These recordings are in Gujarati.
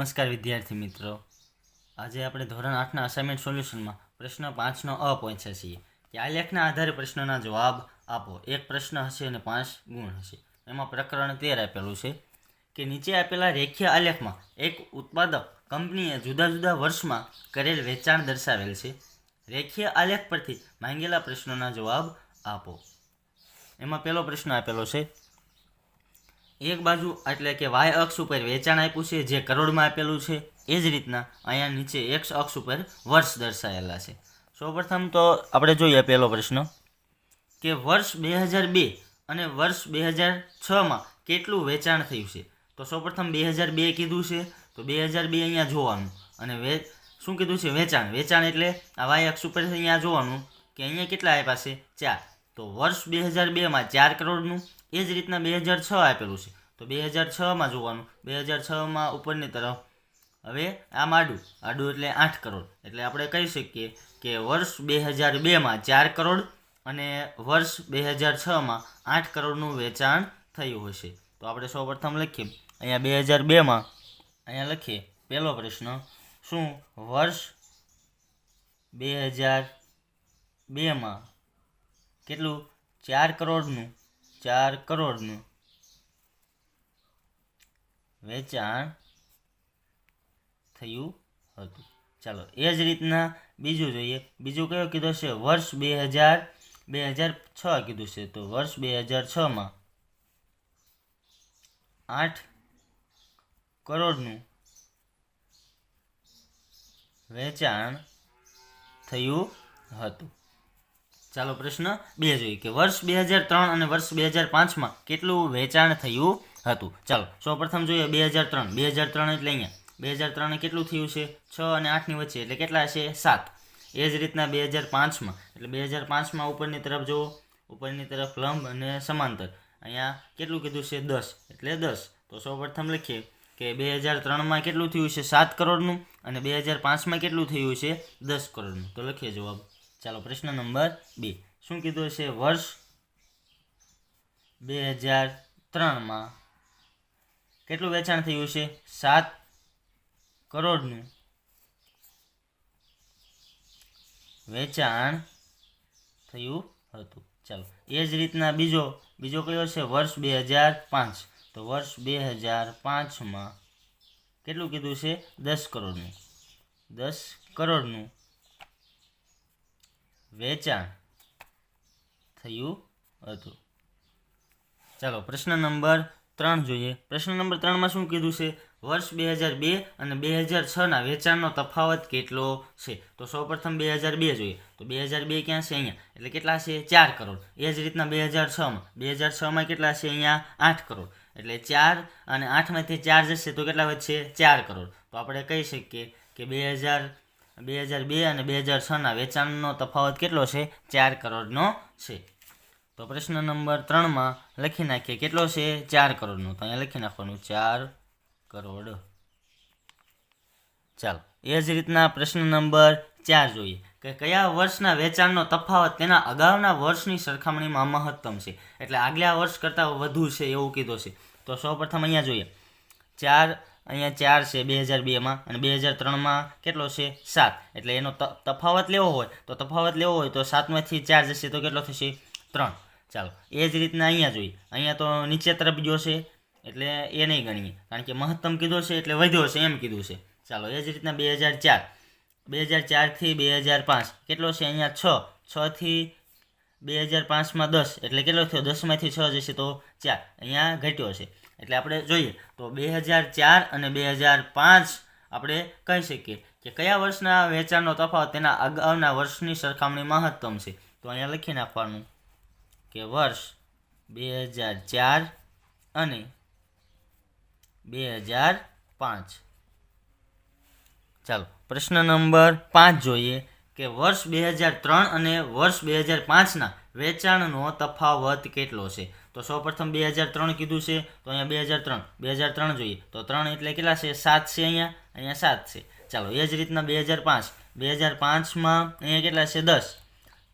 નમસ્કાર વિદ્યાર્થી મિત્રો. આજે આપણે ધોરણ આઠના અસાઇનમેન્ટ સોલ્યુશનમાં પ્રશ્ન પાંચનો અ પહોંચ્યા છીએ. કે આ લેખના આધારે પ્રશ્નના જવાબ આપો. એક પ્રશ્ન હશે અને પાંચ ગુણ હશે. એમાં પ્રકરણ તેર આપેલું છે કે નીચે આપેલા રેખીય આલેખમાં એક ઉત્પાદક કંપનીએ જુદા જુદા વર્ષમાં કરેલ વેચાણ દર્શાવેલ છે. રેખીય આલેખ પરથી માંગેલા પ્રશ્નોના જવાબ આપો. એમાં પહેલો પ્રશ્ન આપેલો છે એક બાજુ એટલે કે વાય અક્ષ ઉપર વેચાણ આપ્યું છે, જે કરોડમાં આપેલું છે, એ જ રીતના અહીંયા નીચે એક્સ અક્ષ ઉપર વર્ષ દર્શાયેલા છે. સૌપ્રથમ તો આપણે જોઈએ પહેલો પ્રશ્ન કે વર્ષ બે હજાર બે અને વર્ષ બે હજાર છમાં કેટલું વેચાણ થયું છે? તો સૌપ્રથમ બે હજાર બે કીધું છે, તો બે હજાર બે અહીંયા જોવાનું. અને વે, શું કીધું છે? વેચાણ. વેચાણ એટલે આ વાય અક્ષ ઉપર અહીંયા જોવાનું કે અહીંયા કેટલા આપ્યા છે? ચાર. તો વર્ષ બે હજાર બેમાં ચાર કરોડનું એ જ રીતના બે હજાર છ આપેલું છે. તો બે હજાર છમાં જોવાનું. બે હજાર છમાં ઉપરની તરફ હવે આમ આડું. આડું એટલે આઠ કરોડ. એટલે આપણે કહી શકીએ કે વર્ષ બે હજાર બેમાં ચાર કરોડ અને વર્ષ બે હજાર છમાં આઠ કરોડનું વેચાણ થયું હશે. તો આપણે સૌપ્રથમ લખીએ. અહીંયા બે હજાર બેમાં અહીંયા લખીએ. પહેલો પ્રશ્ન, શું વર્ષ બે હજાર બેમાં કેટલું? ચાર કરોડનું ચાર કરોડનું. વેચાણ થયું હતું. ચાલો, એ જ રીતના બીજું જોઈએ. બીજું કયો કીધું છે? વર્ષ બે હજાર બે હજાર છ કીધું છે. તો વર્ષ બે હજાર છમાં આઠ કરોડનું વેચાણ થયું હતું. ચાલો પ્રશ્ન બે જોઈએ કે વર્ષ બે હજાર ત્રણ અને વર્ષ બે હજાર પાંચમાં કેટલું વેચાણ થયું હતું? ચાલો, સૌપ્રથમ જોઈએ બે હજાર ત્રણ. બે હજાર ત્રણ એટલે અહીંયા. બે હજાર ત્રણે કેટલું થયું છે? છ અને આઠની વચ્ચે એટલે કેટલા છે સાત. એ જ રીતના બે હજાર પાંચમાં. એટલે બે હજાર પાંચમાં ઉપરની તરફ જુઓ. ઉપરની તરફ લંબ અને સમાંતર. અહીંયા કેટલું કીધું છે? દસ. એટલે દસ. તો સૌપ્રથમ લખીએ કે બે હજાર ત્રણમાં કેટલું થયું છે? સાત કરોડનું. અને બે હજાર પાંચમાં કેટલું થયું છે? દસ કરોડનું. તો લખીએ જવાબ ચાલો પ્રશ્ન નંબર બે. શું કીધું છે વર્ષ બે હજાર ત્રણમાં કેટલું વેચાણ થયું છે સાત કરોડનું વેચાણ થયું હતું. ચાલો, એ જ રીતના બીજો બીજો કયો છે વર્ષ બે હજાર પાંચ. તો વર્ષ બે હજાર પાંચમાં કેટલું કીધું છે દસ કરોડનું. દસ કરોડનું વેચાણ થયું હતું. ચાલો, પ્રશ્ન નંબર ત્રણ જોઈએ. પ્રશ્ન નંબર ત્રણમાં શું કીધું છે? વર્ષ બે હજાર બે અને બે હજાર છના વેચાણનો તફાવત કેટલો છે? તો સૌપ્રથમ બે હજાર બે જોઈએ. તો બે હજાર બે ક્યાં છે અહીંયા? એટલે કેટલા છે? ચાર કરોડ. એ જ રીતના બે હજાર છમાં બે હજાર છમાં કેટલા છે અહીંયા? આઠ કરોડ. એટલે ચાર અને આઠમાંથી ચાર જશે તો કેટલા વધશે? ચાર કરોડ. તો આપણે કહી શકીએ કે બે હજાર બે હજાર બે અને બે હજાર છના વેચાણનો તફાવત કેટલો છે? ચાર કરોડનો છે. તો પ્રશ્ન નંબર ત્રણમાં લખી નાખીએ, કેટલો છે? ચાર કરોડનો. તો અહીંયા લખી નાખવાનું, ચાર કરોડ. ચાલો, એ જ રીતના પ્રશ્ન નંબર ચાર જોઈએ. કે કયા વર્ષના વેચાણનો તફાવત તેના અગાઉના વર્ષની સરખામણીમાં મહત્તમ છે? એટલે આગલા વર્ષ કરતાં વધુ છે એવું કીધું છે. તો સૌપ્રથમ અહીંયા જોઈએ. ચાર અહીંયા ચાર છે બે હજાર બેમાં અને બે હજાર ત્રણમાં કેટલો છે? સાત. એટલે એનો તફાવત લેવો હોય, તો તફાવત લેવો હોય, તો સાતમાંથી ચાર જશે, તો કેટલો થશે? ત્રણ. ચાલો, એ જ રીતના અહીંયા જોઈએ. અહીંયા તો નીચે તરફ ગયો છે, એટલે એ નહીં ગણીએ. કારણ કે મહત્તમ કીધો છે, એટલે વધ્યો છે, એમ કીધું છે. ચાલો, એ જ રીતના બે હજાર ચાર. બે હજાર ચારથી બે હજાર પાંચ. કેટલો છે અહીંયા? છ. છથી બે હજાર પાંચમાં દસ. એટલે કેટલો થયો? દસમાંથી છ જશે તો ચાર. અહીંયા ઘટ્યો છે. એટલે આપણે જોઈએ તો બે હજાર ચાર અને બે હજાર પાંચ આપણે કહી શકીએ કે કયા વર્ષના વેચાણનો તફાવત તેના અગાઉના વર્ષની સરખામણી મહત્તમ છે? તો અહીંયા લખી નાખવાનું કે વર્ષ બે હજાર ચાર અને બે હજાર પાંચ. ચાલો, પ્રશ્ન નંબર પાંચ જોઈએ. કે વર્ષ બે હજાર ત્રણ અને વર્ષ બે હજાર પાંચના વેચાણનો તફાવત કેટલો છે? તો સૌપ્રથમ બે હજાર ત્રણ કીધું છે, તો અહીંયા બે હજાર ત્રણ. બે હજાર ત્રણ જોઈએ. તો ત્રણ એટલે કેટલા છે? સાત છે અહીંયા? અહીંયા સાત છે. ચાલો, એ જ રીતના બે હજાર પાંચ. બે હજાર પાંચમાં અહીંયા કેટલા છે? દસ.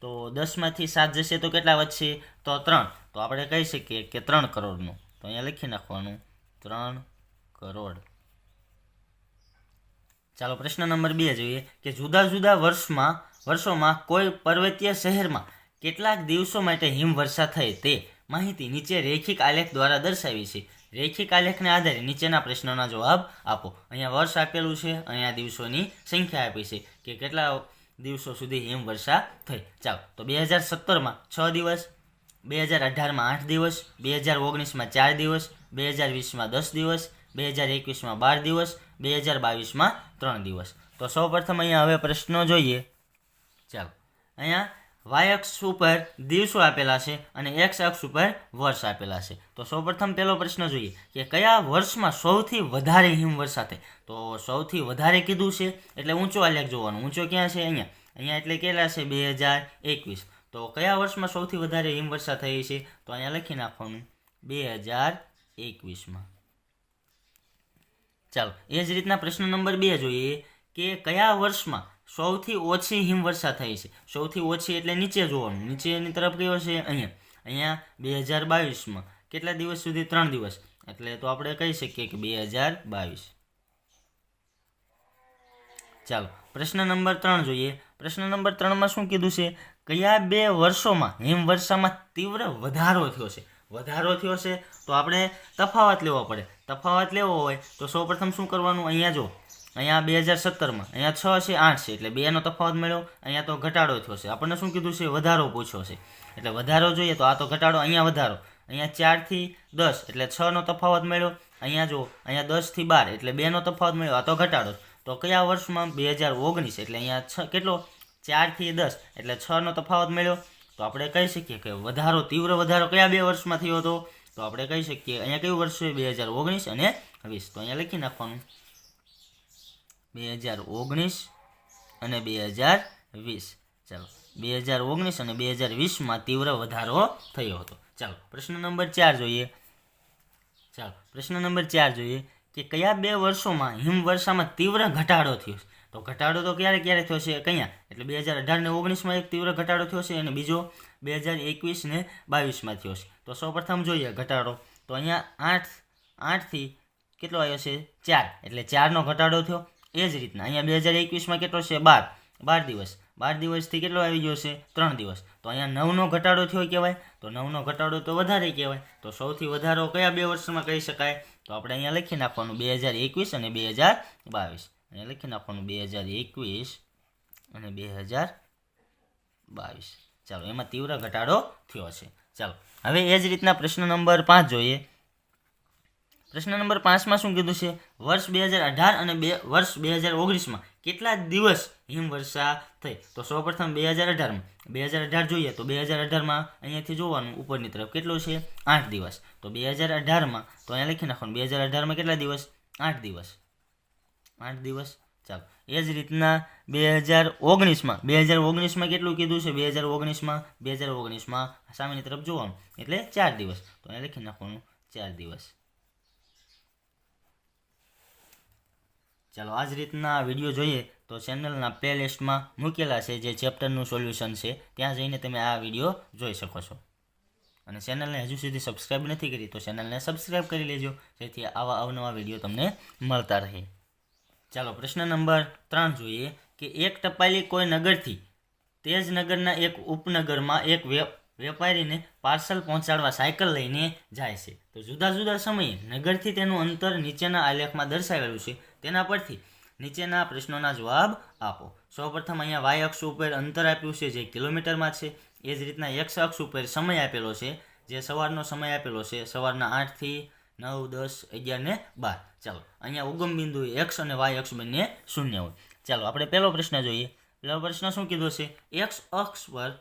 તો દસમાંથી સાત જશે તો કેટલા વધશે? તો ત્રણ. તો આપણે કહી શકીએ કે ત્રણ કરોડનું. તો અહીંયા લખી નાખવાનું. ત્રણ કરોડ. ચાલો પ્રશ્ન નંબર બે જોઈએ કે જુદા જુદા વર્ષમાં, વર્ષોમાં કોઈ પર્વતીય શહેરમાં કેટલાક દિવસો માટે હિમવર્ષા થઈ તે માહિતી નીચે રેખિક આલેખ દ્વારા દર્શાવી છે. રેખિક આલેખને આધારે નીચેના પ્રશ્નોના જવાબ આપો. અહીંયા વર્ષ આપેલું છે, અહીંયા દિવસોની સંખ્યા આપી છે કે કેટલા દિવસો સુધી હિમવર્ષા થઈ. ચાલો, તો બે હજાર સત્તરમાં છ દિવસ, બે હજાર અઢારમાં આઠ દિવસ, બે હજાર ઓગણીસમાં ચાર દિવસ, બે હજાર વીસમાં દસ દિવસ બે હજાર એકવીસમાં બાર દિવસ, બે હજાર બાવીસમાં ત્રણ દિવસ. તો સૌપ્રથમ અહીંયા હવે પ્રશ્નો જોઈએ. ચાલો. અહીંયા વાય અક્ષ ઉપર દિવસો આપેલા છે અને એક્સ અક્ષ ઉપર વર્ષ આપેલા છે. તો સૌપ્રથમ પહેલો પ્રશ્ન જોઈએ કે કયા વર્ષમાં સૌથી વધારે હિમવર્ષા થઈ તો સૌથી વધારે કીધું છે એટલે ઊંચો આલેખ જોવાનો. ઊંચો ક્યાં છે? અહીંયા. અહીંયા એટલે કેટલા છે? બે હજાર એકવીસ. તો કયા વર્ષમાં સૌથી વધારે હિમવર્ષા થઈ છે? તો અહીંયા લખી નાખવાનું. બે હજાર એકવીસમાં. ચાલો, એ જ રીતના પ્રશ્ન નંબર બે જોઈએ કે કયા વર્ષમાં સૌથી ઓછી હિમવર્ષા થઈ છે? સૌથી ઓછી એટલે નીચે જોવાનું. નીચેની તરફ કયો છે? અહીંયા. અહીંયા બે હજાર બાવીસમાં. કેટલા દિવસ સુધી? ત્રણ દિવસ. એટલે તો આપણે કહી શકીએ કે બે હજાર બાવીસ. ચાલો, પ્રશ્ન નંબર ત્રણ જોઈએ. પ્રશ્ન નંબર ત્રણમાં શું કીધું છે? કયા બે વર્ષોમાં હિમવર્ષામાં તીવ્ર વધારો થયો છે? વધારો થયો છે, તો આપણે તફાવત લેવો પડે. તફાવત લેવો હોય તો સૌપ્રથમ શું કરવાનું? અહીંયા જો, અહીંયા બે હજાર સત્તરમાં, અહીંયા છ છે, આઠ છે, એટલે બેનો તફાવત મળ્યો, અહીંયા તો ઘટાડો થયો છે. આપણને શું કીધું છે? વધારો પૂછ્યો છે. એટલે વધારો જોઈએ તો આ તો ઘટાડો, અહીંયા વધારો. અહીંયા ચારથી દસ, એટલે છનો તફાવત મળ્યો. અહીંયા જો, અહીંયા દસથી બાર, એટલે બેનો તફાવત મળ્યો, આ તો ઘટાડો તો કયા વર્ષમાં? બે હજાર ઓગણીસ, એટલે અહીંયા છ, કેટલો? ચારથી દસ, એટલે છનો તફાવત મળ્યો. તો આપણે કહી શકીએ કે વધારો, તીવ્ર વધારો કયા બે વર્ષમાં થયો હતો? તો આપણે કહી શકીએ, અહીંયા કયું વર્ષ છે? બે હજાર ઓગણીસ અને વીસ. તો અહીંયા લખી નાખવાનું. બે હજાર ઓગણીસ અને બે હજાર વીસ. ચાલો. બે હજાર ઓગણીસ અને બે હજાર વીસમાં તીવ્ર વધારો થયો હતો. ચાલો, પ્રશ્ન નંબર ચાર જોઈએ. ચાલો, પ્રશ્ન નંબર ચાર જોઈએ કે કયા બે વર્ષોમાં હિમવર્ષામાં તીવ્ર ઘટાડો થયો છે? તો ઘટાડો તો ક્યારે ક્યારે થયો છે કયા? એટલે બે હજાર અઢાર ને ઓગણીસમાં એક તીવ્ર ઘટાડો થયો છે અને બીજો બે હજાર એકવીસ ને બાવીસમાં થયો છે. તો સૌપ્રથમ જોઈએ ઘટાડો. તો અહીંયા આઠ, આઠથી કેટલો આવ્યો છે? ચાર. એટલે ચારનો ઘટાડો થયો. એ જ રીતના. અહીંયા બે હજાર એકવીસમાં કેટલો છે? બાર. બાર દિવસ. બાર દિવસથી કેટલો આવી ગયો છે? ત્રણ દિવસ. તો અહીંયા નવનો ઘટાડો થયો કહેવાય. તો નવનો ઘટાડો તો વધારે કહેવાય. તો સૌથી વધારો કયા બે વર્ષમાં કહી શકાય? તો આપણે અહીંયા લખી નાખવાનું. બે હજાર એકવીસ અને બે હજાર બાવીસ. અહીંયા લખી નાખવાનું બે હજાર એકવીસ અને બે હજાર બાવીસ. ચાલો, એમાં તીવ્ર ઘટાડો થયો છે. ચાલો, હવે એ જ રીતના પ્રશ્ન નંબર પાંચ જોઈએ. પ્રશ્ન નંબર પાંચમાં શું કીધું છે? વર્ષ બે હજાર અઢાર અને બે, વર્ષ બે હજાર ઓગણીસમાં કેટલા દિવસ હિમવર્ષા થઈ? તો સૌપ્રથમ બે હજાર અઢારમાં. બે હજાર અઢાર જોઈએ તો બે હજાર અઢારમાં અહીંયાથી જોવાનું ઉપરની તરફ કેટલું છે? આઠ દિવસ. તો બે હજાર અઢારમાં, તો અહીંયા લખી નાખવાનું બે હજાર અઢારમાં કેટલા દિવસ? આઠ દિવસ. આઠ દિવસ. ચાલો. એ જ રીતના બે હજાર ઓગણીસમાં, બે હજાર ઓગણીસમાં કેટલું કીધું છે? બે હજાર ઓગણીસમાં, બે હજાર ઓગણીસમાં. સામેની તરફ જોવાનું એટલે ચાર દિવસ. તો અહીંયા લખી નાખવાનું ચાર દિવસ. ચાલો, આ જ રીતના વીડિયો જોઈએ તો ચેનલના પ્લે લિસ્ટમાં મૂકેલા છે જે ચેપ્ટરનું સોલ્યુશન છે. ત્યાં જઈને તમે આ વીડિયો જોઈ શકો છો. અને ચેનલને હજુ સુધી સબસ્ક્રાઈબ નથી કરી તો ચેનલને સબસ્ક્રાઈબ કરી લેજો. જેથી આવા અવનવા વીડિયો તમને મળતા રહે. ચાલો પ્રશ્ન નંબર ત્રણ જોઈએ કે એક ટપાલી કોઈ નગરથી તે નગરના એક ઉપનગરમાં એક વેપારીને પાર્સલ પહોંચાડવા સાયકલ લઈને જાય છે. તો જુદા જુદા સમયે નગરથી તેનું અંતર નીચેના આલેખમાં દર્શાવેલું છે. તેના પરથી નીચેના પ્રશ્નોના જવાબ આપો. સૌપ્રથમ અહીંયા વાય અક્ષ ઉપર અંતર આપ્યું છે જે કિલોમીટરમાં છે. એ જ રીતના એક્સ અક્ષ ઉપર સમય આપેલો છે. જે સવારનો સમય આપેલો છે. સવારના આઠથી નવ, દસ, અગિયાર ને બાર. ચાલો, અહીંયા ઉગમ બિંદુ એક્સ અને વાય અક્ષ બંને શૂન્ય હોય. ચાલો, આપણે પહેલો પ્રશ્ન જોઈએ. પહેલો પ્રશ્ન શું કીધો છે? એક્સ અક્ષ પર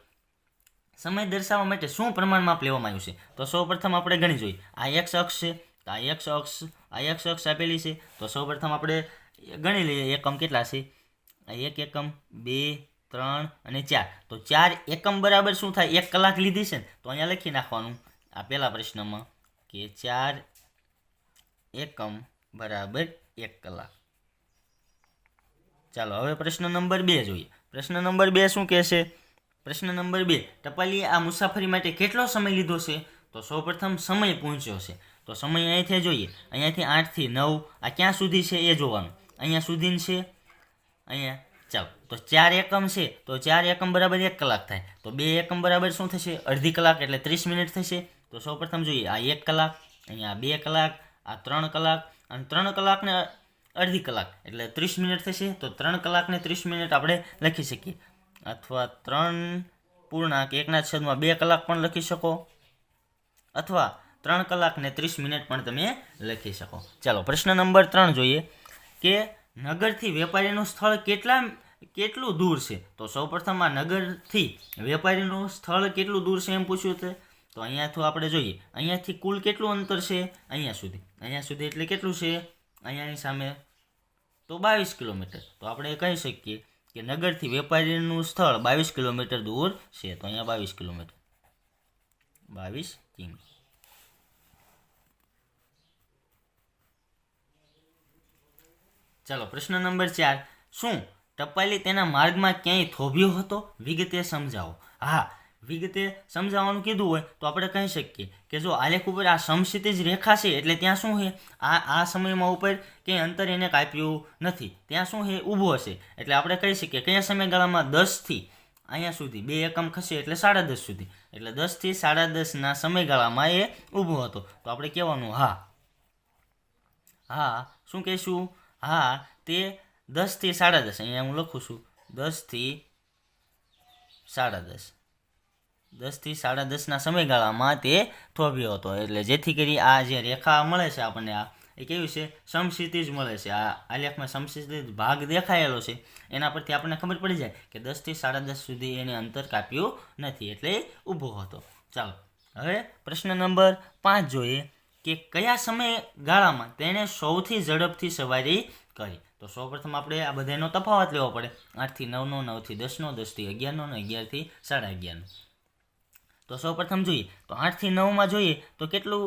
સમય દર્શાવવા માટે શું પ્રમાણમાં લેવામાં આવ્યું છે? તો સૌપ્રથમ આપણે ગણી જોઈએ. આ એક્સ અક્ષ છે, તો આ એક્સ અક્ષ, આ એક્સ અક્ષ આપેલી છે. તો સૌપ્રથમ આપણે ગણી લઈએ, એકમ કેટલા છે? આ એક એકમ, બે, ત્રણ અને ચાર. તો ચાર એકમ બરાબર શું થાય? એક કલાક લીધી છે ને, તો અહીંયા લખી નાખવાનું. આ પહેલા પ્રશ્નમાં કે ચાર એકમ બરાબર એક કલાક. ચાલો, હવે પ્રશ્ન નંબર બે જોઈએ. પ્રશ્ન નંબર બે શું કહેશે? પ્રશ્ન નંબર બે, ટપાલીએ આ મુસાફરી માટે કેટલો સમય લીધો છે? તો સૌપ્રથમ સમય પહોંચ્યો છે. તો સમય અહીંથી જોઈએ. અહીંયાથી આઠથી નવ, આ ક્યાં સુધી છે એ જોવાનું. અહીંયા સુધી છે? અહીંયા. ચાલો, તો ચાર એકમ છે. તો ચાર એકમ બરાબર એક કલાક થાય. તો બે એકમ બરાબર શું થશે? અડધી કલાક એટલે ત્રીસ મિનિટ થશે. તો સૌપ્રથમ જોઈએ, આ એક કલાક, અહીંયા બે કલાક, આ ત્રણ કલાક અને ત્રણ કલાકને અડધી કલાક, એટલે ત્રીસ મિનિટ થશે, તો ત્રણ કલાકને ત્રીસ મિનિટ આપણે લખી શકીએ. અથવા ત્રણ પૂર્ણાંક એકના છેદમાં બે કલાક પણ લખી શકો. અથવા ત્રણ કલાકને ત્રીસ મિનિટ પણ તમે લખી શકો. ચાલો, પ્રશ્ન નંબર ત્રણ જોઈએ. કે નગરથી વેપારીનું સ્થળ કેટલા, કેટલું દૂર છે? તો સૌપ્રથમ આ નગરથી વેપારીનું સ્થળ કેટલું દૂર છે એમ પૂછ્યું છે તો અહીંયાથી આપણે જોઈએ, અહીંયાથી કુલ કેટલું અંતર છે? અહીંયા સુધી. અહીંયા સુધી એટલે કેટલું છે? અહીંયાની સામે તો બાવીસ કિલોમીટર. તો આપણે કહી શકીએ કે નગરથી વેપારીનું સ્થળ બાવીસ કિલોમીટર દૂર છે. તો અહીંયા બાવીસ કિલોમીટર. બાવીસ કિમી. ચાલો, પ્રશ્ન નંબર ચાર. શું ટપાલી તેના માર્ગમાં ક્યાંય થોભ્યો હતો? વિગતે સમજાવો. હા વિગતે સમજાવવાનું કીધું હોય તો આપણે કહી શકીએ કે જો આલેખ ઉપર આ સમક્ષિતિજ રેખા છે એટલે ત્યાં શું છે? આ આ સમયમાં ઉપર ક્યાંય અંતર એને કાપ્યું નથી. ત્યાં શું છે? ઊભો હશે. એટલે આપણે કહી શકીએ કયા સમયગાળામાં દસથી અહીંયા સુધી બે એકમ ખસે એટલે સાડા દસ સુધી. એટલે દસથી સાડા દસના સમયગાળામાં એ ઊભો હતો. તો આપણે કહેવાનું, હા. હા, શું કહીશું? હા, તે દસથી સાડા દસ. અહીંયા હું લખું છું દસથી સાડા દસ. દસથી સાડા દસના સમયગાળામાં તે થોભ્યો હતો. એટલે જેથી કરી આ જે રેખા મળે છે આપણને આ, એ કેવી છે? સમક્ષિતિજ મળે છે. આ આલેખમાં સમક્ષિતિજ ભાગ દેખાયેલો છે. એના પરથી આપણને ખબર પડી જાય કે દસથી સાડા દસ સુધી એને અંતર કાપ્યું નથી. એટલે ઊભો હતો. ચાલો, હવે પ્રશ્ન નંબર પાંચ જોઈએ કે કયા સમયગાળામાં તેણે સૌથી ઝડપથી સવારી કરી? તો સૌપ્રથમ આપણે આ બધાનો તફાવત લેવો પડે. આઠથી નવનો, નવથી દસનો, દસથી અગિયારનો અને અગિયારથી સાડા અગિયારનો. તો સૌપ્રથમ જોઈએ, તો આઠથી નવમાં જોઈએ, તો કેટલું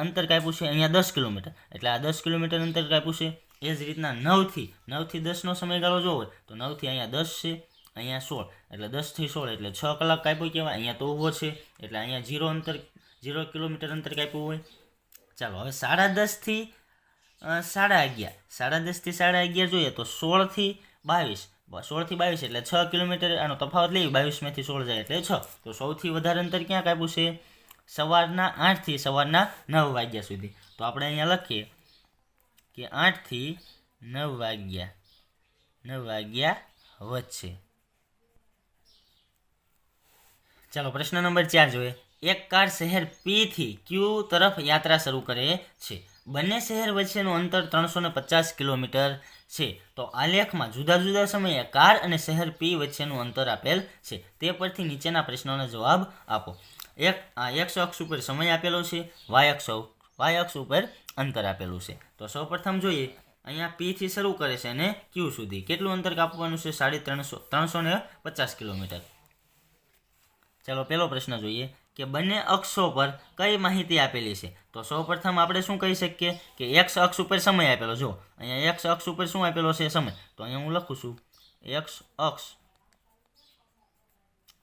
અંતર કાપ્યું છે? અહીંયા દસ કિલોમીટર. એટલે આ દસ કિલોમીટર અંતર કાપ્યું છે. એ જ રીતના નવથી નવથી દસનો સમયગાળો જોવો તો નવથી અહીંયા દસ છે, અહીંયા સોળ. એટલે દસથી સોળ, એટલે છ કલાક કાપ્યું કહેવાય. અહીંયા તો ઊભો છે. એટલે અહીંયા ઝીરો અંતર, ઝીરો કિલોમીટર અંતર કાપ્યું હોય. ચાલો, હવે સાડા દસથી સાડા અગિયાર. સાડા દસથી સાડા અગિયાર જોઈએ, તો સોળથી બાવીસ. સોળથી બાવીસ એટલે છ કિલોમીટર આનો તફાવત લઈ બાવીસમાંથી સોળ જાય એટલે છ. તો સૌથી વધારે અંતર ક્યાં કાપ્યું છે? સવારના આઠથી સવારના નવ વાગ્યા સુધી. તો આપણે અહીંયા લખીએ કે આઠથી નવ વાગ્યા નવ વાગ્યા વચ્ચે. ચાલો, પ્રશ્ન નંબર ચાર જોઈએ. એક કાર શહેર પી થી ક્યુ તરફ યાત્રા શરૂ કરે છે. બંને શહેર વચ્ચેનું અંતર ત્રણસો ને પચાસ કિલોમીટર છે. તો આલેખમાં જુદા જુદા સમયે કાર અને શહેર પી વચ્ચેનું અંતર આપેલ છે. તે પરથી નીચેના પ્રશ્નોના જવાબ આપો. એક, આ એક્સ અક્ષ ઉપર સમય આપેલો છે વાય અક્ષ વાય અક્ષ ઉપર અંતર આપેલું છે. તો સૌપ્રથમ જોઈએ, અહીંયા પીથી શરૂ કરે છે અને ક્યુ સુધી. કેટલું અંતર કાપવાનું છે? સાડી ત્રણસો ત્રણસો ને પચાસ કિલોમીટર. ચાલો, પહેલો પ્રશ્ન જોઈએ. કે બંને અક્ષો પર કઈ માહિતી આપેલી છે? તો સૌપ્રથમ આપણે શું કહી શકીએ કે એક્સ અક્ષ ઉપર સમય આપેલો. જો અહીંયા એક્સ અક્ષ ઉપર શું આપેલો છે સમય? તો અહીંયા હું લખું છું એક્સ અક્ષ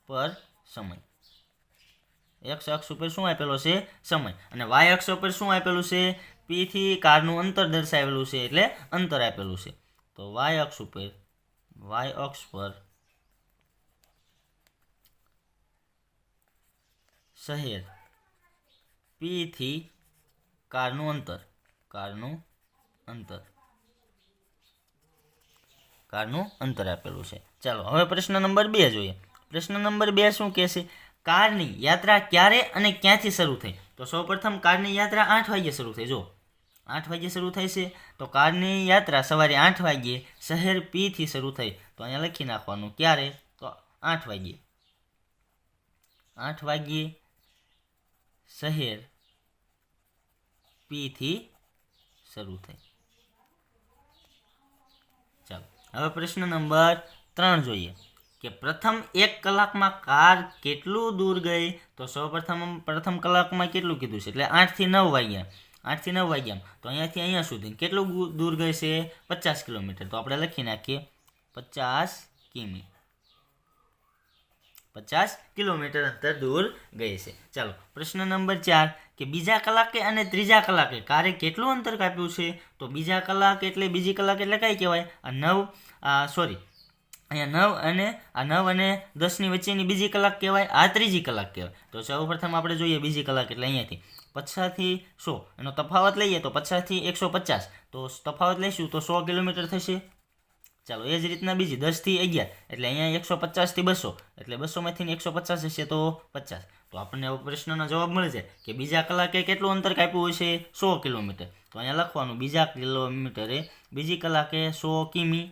પર સમય. એક્સ અક્ષ ઉપર શું આપેલો છે? સમય. અને વાય અક્ષ ઉપર શું આપેલું છે? પીથી કારનું અંતર દર્શાવેલું છે, એટલે અંતર આપેલું છે. તો વાય અક્ષ ઉપર વાય અક્ષ પર શહેર. પીથી કારનું અંતર. કારનું અંતર. કારનું અંતર આપેલું છે. ચાલો, હવે પ્રશ્ન નંબર બે જોઈએ. પ્રશ્ન નંબર બે શું કહે છે? કારની યાત્રા ક્યારે અને ક્યાંથી શરૂ થઈ? તો સૌપ્રથમ કારની યાત્રા આઠ વાગ્યે શરૂ થઈ. જો, આઠ વાગ્યે શરૂ થાય છે, તો કારની યાત્રા સવારે આઠ વાગ્યે, શહેર પીથી શરૂ થઈ. તો અહીંયા લખી નાખવાનું. ક્યારે? તો આઠ વાગ્યે. આઠ વાગ્યે શહેર પીથી શરૂ થઈ. ચાલો, હવે પ્રશ્ન નંબર ત્રણ જોઈએ કે પ્રથમ એક કલાકમાં કાર કેટલું દૂર ગઈ? તો સૌપ્રથમ પ્રથમ કલાકમાં કેટલું કીધું છે? એટલે આઠથી નવ વાગ્યા. આઠથી નવ વાગ્યા તો અહીંયાથી અહીંયા સુધી કેટલું દૂર ગઈ છે? પચાસ કિલોમીટર. તો આપણે લખી નાખીએ. પચાસ કિમી. પચાસ કિલોમીટર અંતર દૂર ગઈ છે. ચાલો, પ્રશ્ન નંબર ચાર, કે બીજા કલાકે અને ત્રીજા કલાકે કારે કેટલું અંતર કાપ્યું છે? તો બીજા કલાક એટલે બીજી કલાક એટલે કઈ કહેવાય? આ નવ સોરી, અહીંયા નવ અને, આ નવ અને દસની વચ્ચેની બીજી કલાક કહેવાય, આ ત્રીજી કલાક કહેવાય. તો સૌ પ્રથમ આપણે જોઈએ બીજી કલાક એટલે અહીંયાથી. પચાસથી સો, એનો તફાવત લઈએ તો પચાસથી એકસો પચાસ. તો તફાવત લઈશું તો સો કિલોમીટર થશે? ચાલો, એ જ રીતના બીજી દસથી અગિયાર. એટલે અહીંયા એકસો પચાસથી બસો. એટલે બસોમાંથી એકસો પચાસ હશે તો પચાસ. તો આપણને પ્રશ્નનો જવાબ મળે છે કે બીજા કલાકે કેટલું અંતર કાપ્યું હશે? સો કિલોમીટર. તો અહીંયા લખવાનું, બીજા કિલોમીટરે બીજી કલાકે સો કિમી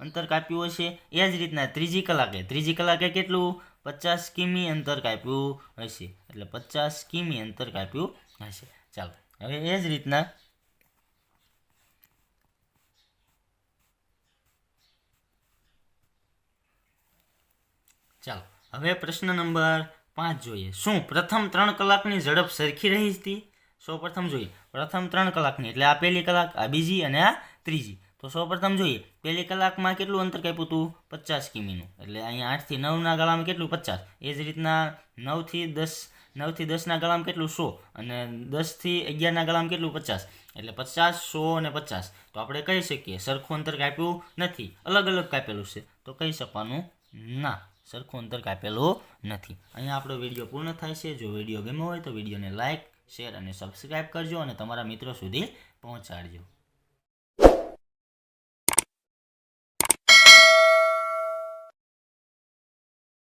અંતર કાપ્યું હશે. એ જ રીતના ત્રીજી કલાકે ત્રીજી કલાકે કેટલું? પચાસ કિમી અંતર કાપ્યું હશે. એટલે પચાસ કિમી અંતર કાપ્યું હશે. ચાલો, હવે એ જ રીતના ચાલો, હવે પ્રશ્ન નંબર પાંચ જોઈએ. શું પ્રથમ ત્રણ કલાકની ઝડપ સરખી રહી હતી? સૌ પ્રથમ જોઈએ. પ્રથમ ત્રણ કલાકની, એટલે આ પહેલી કલાક, આ બીજી અને આ ત્રીજી. તો સૌ પ્રથમ જોઈએ, પહેલી કલાકમાં કેટલું અંતર કાપ્યું હતું? પચાસ કિમીનું. એટલે અહીંયા આઠથી નવના ગાળામાં કેટલું? પચાસ. એ જ રીતના નવથી દસ, નવથી દસના ગાળામાં કેટલું? સો. અને દસથી અગિયારના ગાળામાં કેટલું? પચાસ. એટલે પચાસ, સો અને પચાસ. તો આપણે કહી શકીએ, સરખું અંતર કાપ્યું નથી. અલગ અલગ કાપેલું છે. તો કહી શકવાનું ના. સરખું અંતર કાપેલું નથી. અહીંયા આપણો વીડિયો પૂર્ણ થાય છે. જો વીડિયો ગમ્યો હોય તો વિડીયોને લાઇક શેર અને સબસ્ક્રાઈબ કરજો અને તમારા મિત્રો સુધી પહોંચાડજો.